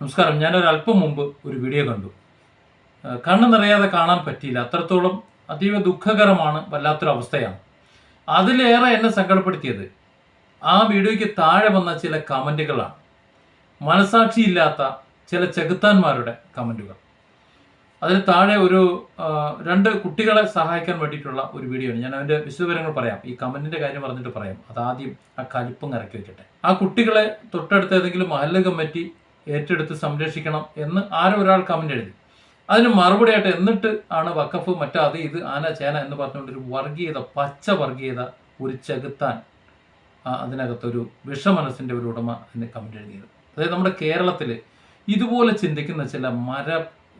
നമസ്കാരം. ഞാൻ മുമ്പ് ഒരു വീഡിയോ കണ്ടു. കണ്ണു കണ്ണ് നിറയാതെ കാണാൻ പറ്റിയില്ല. അത്രത്തോളം അതീവ ദുഃഖകരമാണ് വല്ലാത്തൊരു അവസ്ഥയാണ് അതിലേറെ എന്നെ സങ്കടപ്പെടുത്തിയത് ആ വീഡിയോയ്ക്ക് താഴെ വന്ന ചില കമന്റുകളാണ് മനസാക്ഷിയില്ലാത്ത ചില ചെകുത്താന്മാരുടെ കമന്റുകൾ അതിന് താഴെ ഒരു രണ്ട് കുട്ടികളെ സഹായിക്കാൻ വേണ്ടിയിട്ടുള്ള ഒരു വീഡിയോ ആണ്. ഞാൻ അതിന്റെ വിശദവിവരങ്ങൾ പറയാം. ഈ കമന്റിന്റെ കാര്യം പറഞ്ഞിട്ട് പറയാം. അതാദ്യം ആ കലിപ്പം ഇറക്കി വെക്കട്ടെ. ആ കുട്ടികളെ തൊട്ടടുത്ത് ഏതെങ്കിലും മഹല്ല കമ്മിറ്റി ഏറ്റെടുത്ത് സംരക്ഷിക്കണം എന്ന് ആരോ ഒരാൾ കമന്റ് എഴുതി. അതിന് മറുപടിയായിട്ട് എന്നിട്ട് ആണ് വക്കഫ് മറ്റാ അത് ഇത് ആന ചേന എന്ന് പറഞ്ഞുകൊണ്ട് ഒരു വർഗീയത പച്ച വർഗീയത ഒരു ചെകുത്താൻ അതിനകത്തൊരു വിഷമനസ്സിന്റെ ഒരു ഉടമ എന്ന് കമന്റ് എഴുതിയത്. അതായത് നമ്മുടെ കേരളത്തിൽ ഇതുപോലെ ചിന്തിക്കുന്ന ചില മര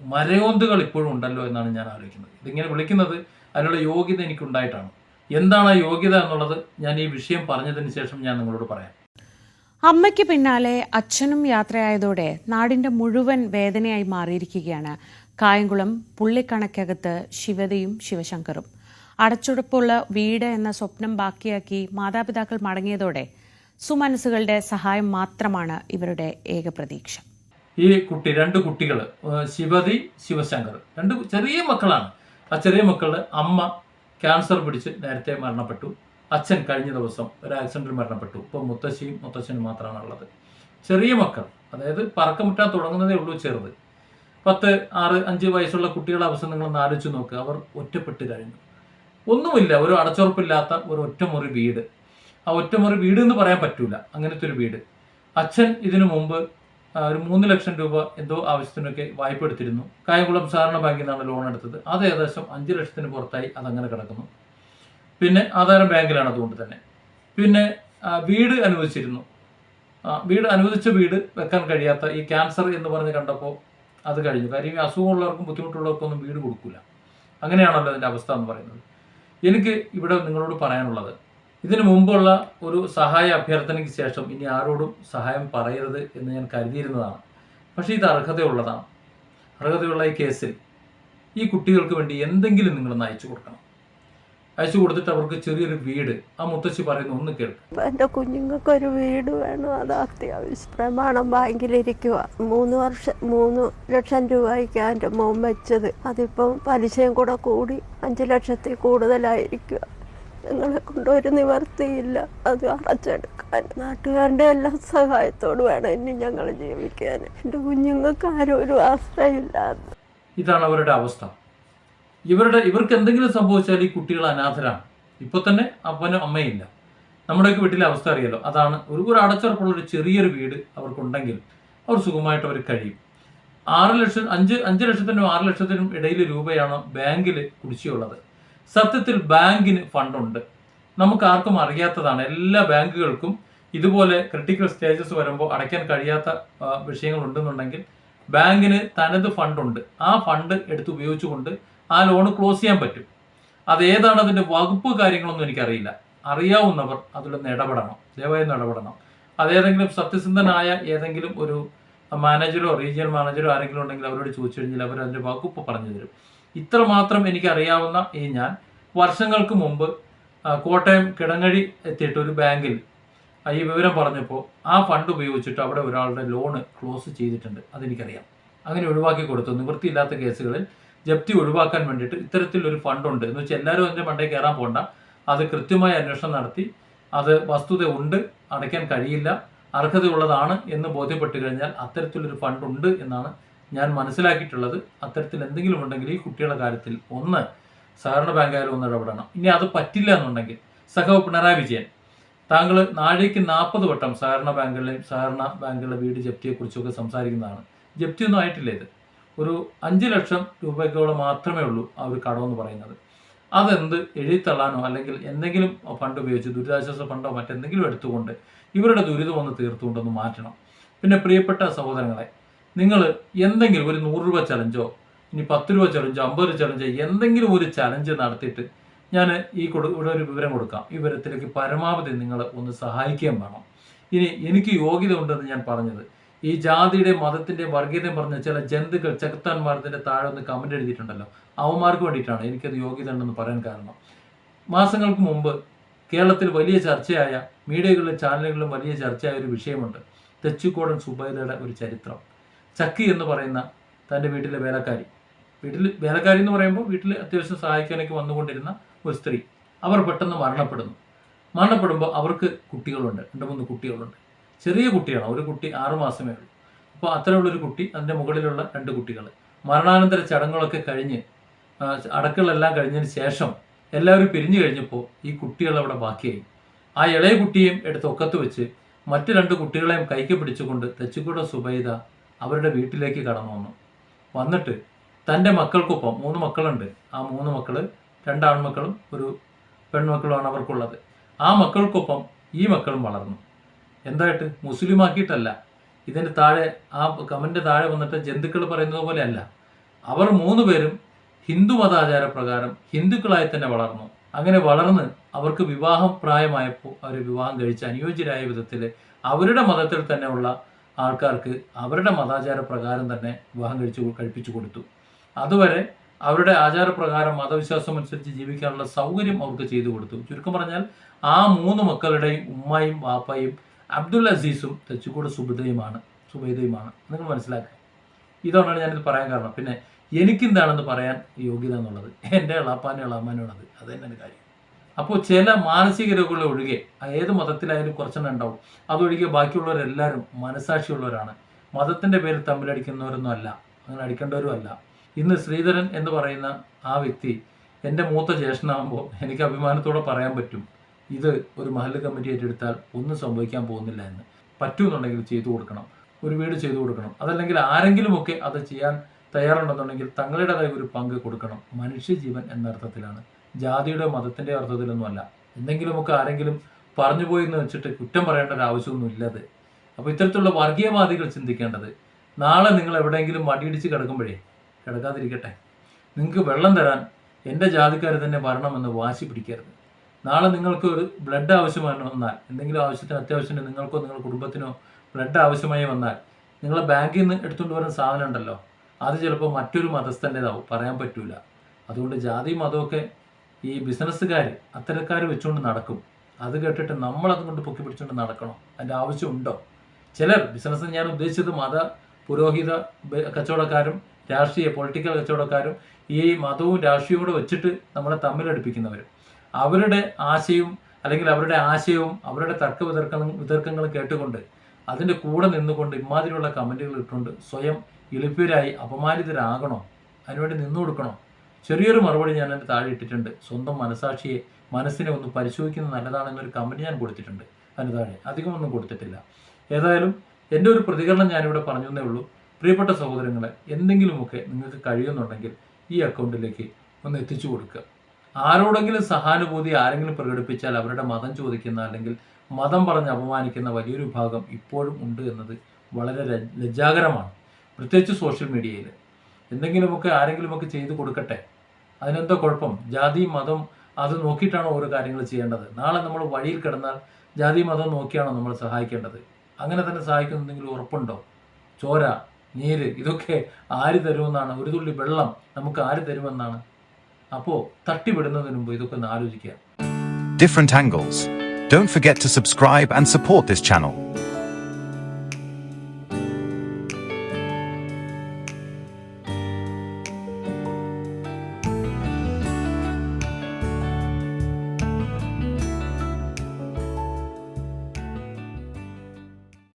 മരയോന്തുകൾ ഇപ്പോഴും ഉണ്ടല്ലോ എന്നാണ് ഞാൻ ആലോചിക്കുന്നത്. ഇതിങ്ങനെ വിളിക്കുന്നത് അതിനുള്ള യോഗ്യത എനിക്കുണ്ടായിട്ടാണ്. എന്താണ് ആ യോഗ്യത എന്നുള്ളത് ഞാൻ ഈ വിഷയം പറഞ്ഞതിന് ശേഷം ഞാൻ നിങ്ങളോട് പറയാം. അമ്മയ്ക്ക് പിന്നാലെ അച്ഛനും യാത്രയായതോടെ നാടിന്റെ മുഴുവൻ വേദനയായി മാറിയിരിക്കുകയാണ് കായംകുളം പുള്ളിക്കണക്കകത്ത് ശിവതയും ശിവശങ്കറും. അടച്ചുടപ്പുള്ള വീട് എന്ന സ്വപ്നം ബാക്കിയാക്കി മാതാപിതാക്കൾ മടങ്ങിയതോടെ സുമനസുകളുടെ സഹായം മാത്രമാണ് ഇവരുടെ ഏക പ്രതീക്ഷ. ഈ കുട്ടി രണ്ട് കുട്ടികൾ ശിവതി ശിവശങ്കർ. രണ്ട് ചെറിയ മക്കളാണ്. ആ ചെറിയ മക്കളുടെ അമ്മ ക്യാൻസർ പിടിച്ച് നേരത്തെ മരണപ്പെട്ടു. അച്ഛൻ കഴിഞ്ഞ ദിവസം ഒരു ആക്സിഡന്റിൽ മരണപ്പെട്ടു. ഇപ്പോൾ മുത്തശ്ശിയും മുത്തശ്ശനും മാത്രമാണ് ഉള്ളത്. ചെറിയ മക്കൾ അതായത് പറക്കമുറ്റാൻ തുടങ്ങുന്നതേ ഉള്ളൂ ചെറുത്. പത്ത് ആറ് അഞ്ച് വയസ്സുള്ള കുട്ടികളുടെ അവസ്ഥ നിങ്ങളൊന്ന് ആലോചിച്ച് നോക്കുക അവർ ഒറ്റപ്പെട്ട് കഴിഞ്ഞു. ഒന്നുമില്ല ഒരു അടച്ചുറപ്പില്ലാത്ത ഒരു ഒറ്റമുറി വീട്. ആ ഒറ്റമുറി വീട് എന്ന് പറയാൻ പറ്റൂല. അങ്ങനത്തെ ഒരു വീട്. അച്ഛൻ ഇതിനു മുമ്പ് ഒരു മൂന്ന് ലക്ഷം രൂപ എന്തോ ആവശ്യത്തിനൊക്കെ വായ്പ എടുത്തിരുന്നു. കായംകുളം സഹകരണ ബാങ്കിൽ നിന്നാണ് ലോൺ എടുത്തത്. അത് ഏകദേശം അഞ്ച് ലക്ഷത്തിന് പുറത്തായി അതങ്ങനെ കിടക്കുന്നു. പിന്നെ ആധാരം ബാങ്കിലാണ് അതുകൊണ്ട് തന്നെ. പിന്നെ വീട് അനുവദിച്ചിരുന്നു. വീട് അനുവദിച്ച വീട് വെക്കാൻ കഴിയാത്ത ഈ ക്യാൻസർ എന്ന് പറഞ്ഞ് കണ്ടപ്പോൾ അത് കഴിഞ്ഞു. കാര്യം ഈ അസുഖമുള്ളവർക്കും ബുദ്ധിമുട്ടുള്ളവർക്കൊന്നും വീട് കൊടുക്കില്ല അങ്ങനെയാണല്ലോ അതിന്റെ അവസ്ഥ എന്ന് പറയുന്നത്. എനിക്ക് ഇവിടെ നിങ്ങളോട് പറയാനുള്ളത്. ഇതിനു മുമ്പുള്ള ഒരു സഹായ അഭ്യർത്ഥനയ്ക്ക് ശേഷം ഇനി ആരോടും സഹായം പറയരുത് എന്ന് ഞാൻ കരുതിയിരുന്നതാണ്. പക്ഷേ ഇത് അർഹതയുള്ളതാണ്. അർഹതയുള്ള ഈ കേസിൽ ഈ കുട്ടികൾക്ക് വേണ്ടി എന്തെങ്കിലും നിങ്ങൾ അയച്ചു കൊടുക്കണം. അയച്ചു കൊടുത്തിട്ട് അവർക്ക് ചെറിയൊരു വീട്. ആ മുത്തശ്ശി പറയുന്ന ഒന്ന് കേൾക്കും എന്റെ കുഞ്ഞുങ്ങൾക്ക് ഒരു വീട് വേണം. അത് അത്യാവശ്യം പ്രമാണം ബാങ്കിലിരിക്കുക മൂന്ന് വർഷം മൂന്ന് ലക്ഷം രൂപയ്ക്കാണ് എന്റെ മോൻ വെച്ചത്. അതിപ്പം പലിശയും കൂടെ കൂടി അഞ്ച് ലക്ഷത്തിൽ കൂടുതലായിരിക്കുക ഞങ്ങളെ കൊണ്ട് ഒരു നിവർത്തിയില്ല. അത് അടച്ചെടുക്കാൻ. നാട്ടുകാരുടെ എല്ലാ സഹായത്തോട് വേണം ഇനി ഞങ്ങൾ ജീവിക്കാൻ. എന്റെ കുഞ്ഞുങ്ങൾക്ക് ആരും ഒരു ആശ്രയമില്ലാതെ ഇതാണ് അവരുടെ അവസ്ഥ. ഇവരുടെ ഇവർക്ക് എന്തെങ്കിലും സംഭവിച്ചാൽ ഈ കുട്ടികൾ അനാഥരാണ്. ഇപ്പൊ തന്നെ അപ്പനും അമ്മയില്ല നമ്മുടെയൊക്കെ വീട്ടിലെ അവസ്ഥ അറിയാലോ. അതാണ് ഒരു ഒരു അടച്ചുറപ്പുള്ള ഒരു ചെറിയൊരു വീട് അവർക്കുണ്ടെങ്കിൽ അവർ സുഖമായിട്ട് അവർ കഴിയും. ആറ് ലക്ഷം അഞ്ച് അഞ്ച് ലക്ഷത്തിനും ആറ് ലക്ഷത്തിനും ഇടയിൽ രൂപയാണ് ബാങ്കിൽ കുടിശ്ശിയുള്ളത് സത്യത്തിൽ ബാങ്കിന് ഫണ്ടുണ്ട്. നമുക്ക് ആർക്കും അറിയാത്തതാണ്. എല്ലാ ബാങ്കുകൾക്കും ഇതുപോലെ ക്രിട്ടിക്കൽ സ്റ്റേജസ് വരുമ്പോൾ അടയ്ക്കാൻ കഴിയാത്ത വിഷയങ്ങൾ ഉണ്ടെന്നുണ്ടെങ്കിൽ ബാങ്കിന് തനത് ഫണ്ടുണ്ട്. ആ ഫണ്ട് എടുത്ത് ഉപയോഗിച്ചുകൊണ്ട് ആ ലോൺ ക്ലോസ് ചെയ്യാൻ പറ്റും. അത് ഏതാണ് അതിന്റെ വകുപ്പ് കാര്യങ്ങളൊന്നും എനിക്കറിയില്ല. അറിയാവുന്നവർ അതിലൊന്ന് ഇടപെടണം. ദയവായി ഒന്ന് ഇടപെടണം. അതേതെങ്കിലും സത്യസന്ധനായ ഏതെങ്കിലും ഒരു മാനേജറോ റീജിയണൽ മാനേജറോ ആരെങ്കിലും ഉണ്ടെങ്കിൽ അവരോട് ചോദിച്ചു കഴിഞ്ഞാൽ അവർ അതിന്റെ വകുപ്പ് പറഞ്ഞു തരും. ഇത്രമാത്രം എനിക്കറിയാവുന്ന ഈ ഞാൻ വർഷങ്ങൾക്ക് മുമ്പ് കോട്ടയം കിടങ്ങഴി എത്തിയിട്ട് ഒരു ബാങ്കിൽ ഈ വിവരം പറഞ്ഞപ്പോൾ ആ ഫണ്ട് ഉപയോഗിച്ചിട്ട് അവിടെ ഒരാളുടെ ലോണ് ക്ലോസ് ചെയ്തിട്ടുണ്ട്. അതെനിക്കറിയാം. അങ്ങനെ ഒഴിവാക്കി കൊടുത്തു. നിവൃത്തിയില്ലാത്ത കേസുകളിൽ ജപ്തി ഒഴിവാക്കാൻ വേണ്ടിയിട്ട് ഇത്തരത്തിലൊരു ഫണ്ടുണ്ട് എന്ന് വെച്ചാൽ എല്ലാവരും അതിന്റെ മണ്ടേ കയറാൻ പോകണ്ട അത് കൃത്യമായ അന്വേഷണം നടത്തി. അത് വസ്തുത ഉണ്ട് അടയ്ക്കാൻ കഴിയില്ല അർഹതയുള്ളതാണ് എന്ന് ബോധ്യപ്പെട്ട് കഴിഞ്ഞാൽ അത്തരത്തിലൊരു ഫണ്ട് ഉണ്ട് എന്നാണ് ഞാൻ മനസ്സിലാക്കിയിട്ടുള്ളത്. അത്തരത്തിൽ എന്തെങ്കിലും ഉണ്ടെങ്കിൽ ഈ കുട്ടികളുടെ കാര്യത്തിൽ ഒന്ന് സഹകരണ ബാങ്കായാലും ഒന്ന് ഇടപെടണം. ഇനി അത് പറ്റില്ല എന്നുണ്ടെങ്കിൽ സഖാവ് പിണറായി വിജയൻ താങ്കൾ നാഴേക്ക് നാൽപ്പത് വട്ടം സഹകരണ ബാങ്കുകളിലെയും സഹകരണ ബാങ്കുകളുടെ വീട് ജപ്തിയെക്കുറിച്ചൊക്കെ സംസാരിക്കുന്നതാണ്. ജപ്തിയൊന്നും ആയിട്ടില്ല ഇത്. ഒരു അഞ്ച് ലക്ഷം രൂപയ്ക്കോളം മാത്രമേ ഉള്ളൂ ആ ഒരു കടമെന്ന് പറയുന്നത്. അതെന്ത് എഴുതിത്തള്ളാനോ അല്ലെങ്കിൽ എന്തെങ്കിലും ഫണ്ട് ഉപയോഗിച്ച് ദുരിതാശ്വാസ ഫണ്ടോ മറ്റെന്തെങ്കിലും എടുത്തുകൊണ്ട് ഇവരുടെ ദുരിതം ഒന്ന് തീർത്തുകൊണ്ടൊന്ന് മാറ്റണം. പിന്നെ പ്രിയപ്പെട്ട സഹോദരങ്ങളെ നിങ്ങൾ എന്തെങ്കിലും ഒരു നൂറ് രൂപ ചലഞ്ചോ ഇനി പത്ത് രൂപ ചലഞ്ചോ അമ്പത് രൂപ ചലഞ്ചോ എന്തെങ്കിലും ഒരു ചലഞ്ച് നടത്തിയിട്ട് ഞാൻ ഈ കൊടു ഇവിടെ ഒരു വിവരം കൊടുക്കാം. ഈ വിവരത്തിലേക്ക് പരമാവധി നിങ്ങൾ ഒന്ന് സഹായിക്കുകയും വേണം. ഇനി എനിക്ക് യോഗ്യത ഉണ്ടെന്ന് ഞാൻ പറഞ്ഞത് ഈ ജാതിയുടെ മതത്തിന്റെ വർഗീയതയും പറഞ്ഞ ചില ജന്തുക്കൾ ചെകുത്താന്മാരത്തിന്റെ താഴെ ഒന്ന് കമന്റ് എഴുതിയിട്ടുണ്ടല്ലോ. അവന്മാർക്ക് വേണ്ടിയിട്ടാണ് എനിക്കത് യോഗ്യത ഉണ്ടെന്ന് പറയാൻ കാരണം. മാസങ്ങൾക്ക് മുമ്പ് കേരളത്തിൽ വലിയ ചർച്ചയായ മീഡിയകളിലും ചാനലുകളിലും വലിയ ചർച്ചയായ ഒരു വിഷയമുണ്ട്. തെച്ചിക്കോടൻ സുബൈദയുടെ ഒരു ചരിത്രം. ചക്കി എന്ന് പറയുന്ന തന്റെ വീട്ടിലെ വേലക്കാരി. വീട്ടിൽ വേലക്കാരി എന്ന് പറയുമ്പോൾ വീട്ടിൽ അത്യാവശ്യം സഹായിക്കാനൊക്കെ വന്നുകൊണ്ടിരുന്ന ഒരു സ്ത്രീ. അവർ പെട്ടെന്ന് മരണപ്പെടുന്നു. മരണപ്പെടുമ്പോൾ അവർക്ക് കുട്ടികളുണ്ട്. രണ്ട് മൂന്ന് കുട്ടികളുണ്ട്. ചെറിയ കുട്ടിയാണ് ഒരു കുട്ടി ആറു മാസമേ ഉള്ളൂ. അപ്പോൾ അത്തരമുള്ളൊരു കുട്ടി അതിന്റെ മുകളിലുള്ള രണ്ട് കുട്ടികൾ. മരണാനന്തര ചടങ്ങുകളൊക്കെ കഴിഞ്ഞ് അടക്കുകളെല്ലാം കഴിഞ്ഞതിന് ശേഷം എല്ലാവരും പിരിഞ്ഞു കഴിഞ്ഞപ്പോൾ ഈ കുട്ടികൾ അവിടെ ബാക്കിയായി. ആ ഇളയ കുട്ടിയെയും എടുത്ത് ഒക്കത്ത് വെച്ച് മറ്റു രണ്ട് കുട്ടികളെയും കൈക്ക് പിടിച്ചുകൊണ്ട് തെച്ചിക്കൂട സുബൈദ അവരുടെ വീട്ടിലേക്ക് കടന്നു വന്നു. വന്നിട്ട് തന്റെ മക്കൾക്കൊപ്പം മൂന്ന് മക്കളുണ്ട്. ആ മൂന്ന് മക്കൾ രണ്ട് ആൺമക്കളും ഒരു പെൺമക്കളുമാണ് അവർക്കുള്ളത്. ആ മക്കൾക്കൊപ്പം ഈ മക്കളും വളർന്നു. എന്തായിട്ട്? മുസ്ലിമാക്കിയിട്ടല്ല. ഇതിന്റെ താഴെ ആ കമന്റെ താഴെ വന്നിട്ട് ജന്തുക്കൾ പറയുന്നത് പോലെയല്ല. അവർ മൂന്ന് പേരും ഹിന്ദു മതാചാര പ്രകാരം ഹിന്ദുക്കളായി തന്നെ വളർന്നു. അങ്ങനെ വളർന്ന് അവർക്ക് വിവാഹം പ്രായമായപ്പോൾ അവർ വിവാഹം കഴിച്ച് അനുയോജ്യരായ വിധത്തിൽ അവരുടെ മതത്തിൽ തന്നെയുള്ള ആൾക്കാർക്ക് അവരുടെ മതാചാര പ്രകാരം തന്നെ വിവാഹം കഴിച്ചു കഴിപ്പിച്ചു കൊടുത്തു. അതുവരെ അവരുടെ ആചാരപ്രകാരം മതവിശ്വാസം അനുസരിച്ച് ജീവിക്കാനുള്ള സൗകര്യം അവർക്ക് ചെയ്തു കൊടുത്തു. ചുരുക്കം പറഞ്ഞാൽ ആ മൂന്ന് മക്കളുടെയും ഉമ്മയും വാപ്പയും അബ്ദുൽ അസീസും തെച്ചിക്കോട് സുബിതയുമാണ് സുബൈദയുമാണ്. നിങ്ങൾ മനസ്സിലാക്കുക ഇതുകൊണ്ടാണ് ഞാനിത് പറയാൻ കാരണം. പിന്നെ എനിക്കെന്താണെന്ന് പറയാൻ യോഗ്യത എന്നുള്ളത്? എന്റെ ഇളാപ്പാനും ഇളാമാനുള്ളത് അത്. തന്നെ കാര്യം. അപ്പോൾ ചില മാനസിക രോഗങ്ങൾ ഒഴികെ ഏത് മതത്തിലായാലും കുറച്ചെണ്ണം ഉണ്ടാവും. അതൊഴികെ ബാക്കിയുള്ളവരെല്ലാവരും മനസാക്ഷിയുള്ളവരാണ് മതത്തിന്റെ പേരിൽ തമ്മിലടിക്കുന്നവരൊന്നും അല്ല. അങ്ങനെ അടിക്കേണ്ടവരും അല്ല. ഇന്ന് ശ്രീധരൻ എന്ന് പറയുന്ന ആ വ്യക്തി എന്റെ മൂത്ത ജ്യേഷ്ഠനാകുമ്പോൾ എനിക്ക് അഭിമാനത്തോടെ പറയാൻ പറ്റും. ഇത് ഒരു മഹല്ല് കമ്മിറ്റി ഏറ്റെടുത്താൽ ഒന്നും സംഭവിക്കാൻ പോകുന്നില്ല എന്ന് പറ്റുമെന്നുണ്ടെങ്കിൽ ചെയ്തു കൊടുക്കണം. ഒരു വീട് ചെയ്തു കൊടുക്കണം. അതല്ലെങ്കിൽ ആരെങ്കിലുമൊക്കെ അത് ചെയ്യാൻ തയ്യാറുണ്ടെന്നുണ്ടെങ്കിൽ തങ്ങളുടേതായ ഒരു പങ്ക് കൊടുക്കണം. മനുഷ്യജീവൻ എന്ന അർത്ഥത്തിലാണ്. ജാതിയുടെ മതത്തിന്റെ അർത്ഥത്തിലൊന്നുമല്ല. എന്തെങ്കിലുമൊക്കെ ആരെങ്കിലും പറഞ്ഞു പോയി എന്ന് വെച്ചിട്ട് കുറ്റം പറയേണ്ട ഒരു ആവശ്യമൊന്നും ഇല്ലത് അപ്പോൾ ഇത്തരത്തിലുള്ള വർഗീയവാദികൾ ചിന്തിക്കേണ്ടത് നാളെ നിങ്ങൾ എവിടെയെങ്കിലും മടിയിടിച്ച് കിടക്കുമ്പോഴേ കിടക്കാതിരിക്കട്ടെ. നിങ്ങൾക്ക് വെള്ളം തരാൻ എന്റെ ജാതിക്കാർ തന്നെ വരണമെന്ന് വാശി പിടിക്കരുത്. നാളെ നിങ്ങൾക്ക് ഒരു ബ്ലഡ് ആവശ്യമായി വന്നാൽ. എന്തെങ്കിലും ആവശ്യത്തിന് അത്യാവശ്യത്തിന് നിങ്ങൾക്കോ നിങ്ങളുടെ കുടുംബത്തിനോ ബ്ലഡ് ആവശ്യമായി വന്നാൽ നിങ്ങളെ ബാങ്കിൽ നിന്ന് എടുത്തുകൊണ്ട് വരുന്ന സാധനം ഉണ്ടല്ലോ അത് ചിലപ്പോൾ മറ്റൊരു മതസ്ഥന്റെതാവും പറയാൻ പറ്റൂല. അതുകൊണ്ട് ജാതി മതമൊക്കെ ഈ ബിസിനസ്സുകാർ അത്തരക്കാർ വെച്ചുകൊണ്ട് നടക്കും. അത് കേട്ടിട്ട് നമ്മൾ അതുകൊണ്ട് പൊക്കി പിടിച്ചുകൊണ്ട് നടക്കണം. അതിന്റെ ആവശ്യമുണ്ടോ? ചിലർ ബിസിനസ് ഞാൻ ഉദ്ദേശിച്ചത് മത പുരോഹിത കച്ചവടക്കാരും രാഷ്ട്രീയ പൊളിറ്റിക്കൽ കച്ചവടക്കാരും ഈ മതവും രാഷ്ട്രീയവും കൂടെ വെച്ചിട്ട് നമ്മളെ തമ്മിലടുപ്പിക്കുന്നവരും. അവരുടെ ആശയവും അല്ലെങ്കിൽ അവരുടെ ആശയവും അവരുടെ തർക്ക വിതർക്ക വിതർക്കങ്ങളും കേട്ടുകൊണ്ട് അതിന്റെ കൂടെ നിന്നുകൊണ്ട് ഇമാതിരിയുള്ള കമന്റുകൾ ഇട്ടുകൊണ്ട് സ്വയം എളുപ്പരായി അപമാനിതരാകണോ? അതിനുവേണ്ടി നിന്നു കൊടുക്കണോ? ചെറിയൊരു മറുപടി ഞാൻ എന്റെ താഴെ ഇട്ടിട്ടുണ്ട്. സ്വന്തം മനസാക്ഷിയെ മനസ്സിനെ ഒന്ന് പരിശോധിക്കുന്നത് നല്ലതാണെന്നൊരു കമന്റ് ഞാൻ കൊടുത്തിട്ടുണ്ട്. അതിന് താഴെ. അധികമൊന്നും കൊടുത്തിട്ടില്ല. ഏതായാലും എന്റെ ഒരു പ്രതികരണം ഞാനിവിടെ പറഞ്ഞു എന്നേ ഉള്ളൂ. പ്രിയപ്പെട്ട സഹോദരങ്ങളെ എന്തെങ്കിലുമൊക്കെ നിങ്ങൾക്ക് കഴിയുന്നുണ്ടെങ്കിൽ ഈ അക്കൗണ്ടിലേക്ക് ഒന്ന് എത്തിച്ചു കൊടുക്കുക. ആരോടെങ്കിലും സഹാനുഭൂതി ആരെങ്കിലും പ്രകടിപ്പിച്ചാൽ അവരുടെ മതം ചോദിക്കുന്ന അല്ലെങ്കിൽ മതം പറഞ്ഞ് അപമാനിക്കുന്ന വലിയൊരു ഭാഗം ഇപ്പോഴും ഉണ്ട് എന്നത് വളരെ ലജ്ജാകരമാണ്. പ്രത്യേകിച്ച് സോഷ്യൽ മീഡിയയിൽ എന്തെങ്കിലുമൊക്കെ ആരെങ്കിലുമൊക്കെ ചെയ്തു കൊടുക്കട്ടെ. അതിനെന്താ കുഴപ്പം. ജാതി മതം അത് നോക്കിയിട്ടാണ് ഓരോ കാര്യങ്ങൾ ചെയ്യേണ്ടത്? നാളെ നമ്മൾ വഴിയിൽ കിടന്നാൽ ജാതി മതം നോക്കിയാണോ നമ്മൾ സഹായിക്കേണ്ടത്? അങ്ങനെ തന്നെ സഹായിക്കുന്നെന്തെങ്കിലും ഉറപ്പുണ്ടോ? ചോര നീര് ഇതൊക്കെ ആര് തരുമെന്നാണ്? ഒരു തുള്ളി വെള്ളം നമുക്ക് ആര് തരുമെന്നാണ് അപ്പോ തട്ടിവിടുന്നതിന് മുമ്പ് ഇതൊക്കെ ഒന്ന് ആലോചിക്കുക. Different angles don't forget to subscribe and support this channel